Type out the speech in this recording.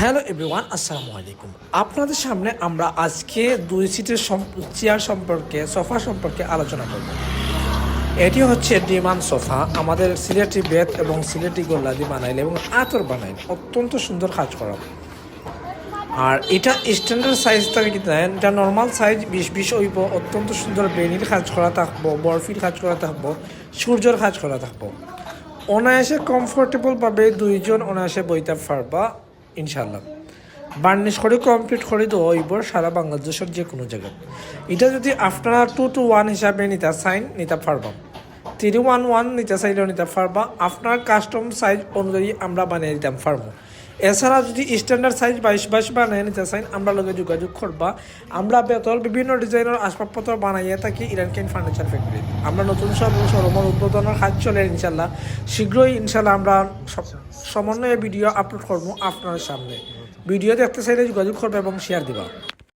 Hello everyone, আসসালামু আলাইকুম। আপনাদের সামনে আমরা আজকে দুই সিটের চেয়ার সম্পর্কে, সোফা সম্পর্কে আলোচনা করব। এটি হচ্ছে ডিমান সোফা। আমাদের সিলেটি বেত এবং সিলেটি গোল্লাদি বানাইলে এবং আতর বানাইলে অত্যন্ত সুন্দর কাজ করা। আর এটা স্ট্যান্ডার্ড সাইজ থাকে কি দেন? এটা নর্মাল সাইজ বিশ বিশ হইব। অত্যন্ত সুন্দর বেনির কাজ করা থাকব, বরফির কাজ করা থাকব, সূর্যর কাজ করা থাকব। অনায়াসে কমফোর্টেবলভাবে দুইজন অনায়াসে বইতে পারবা। ইনশাল্লাহ বার্নিশ করে কমপ্লিট করে দেওয়া হইব সারা বাংলাদেশের যে কোনো জায়গায়। এটা যদি আফটার টু টু ওয়ান হিসাবে নিতে সাইন নিতে পারবা। থ্রি ওয়ান ওয়ান নিতে চাইলেও নিতে পারবা। আপনার কাস্টম সাইজ অনুযায়ী আমরা বানিয়ে দিতে পারব এছাড়া যদি স্ট্যান্ডার্ড সাইজ বাইশ বাইশ বানিয়ে নিতে চান, আমরা লগে যোগাযোগ করবা। আমরা বেতল বিভিন্ন ডিজাইনের আসবাবপত্র বানাইয়া থাকি ইরান কেন ফার্নিচার ফ্যাক্টরি আমরা নতুন সব শোরুমের উদ্বোধনের কাজ চলে ইনশাল্লাহ শীঘ্রই ইনশাল্লাহ আমরা সমন্বয়ে ভিডিও আপলোড করব আপনার সামনে। ভিডিও দেখতে চাইলে যোগাযোগ করবে এবং শেয়ার দিবা।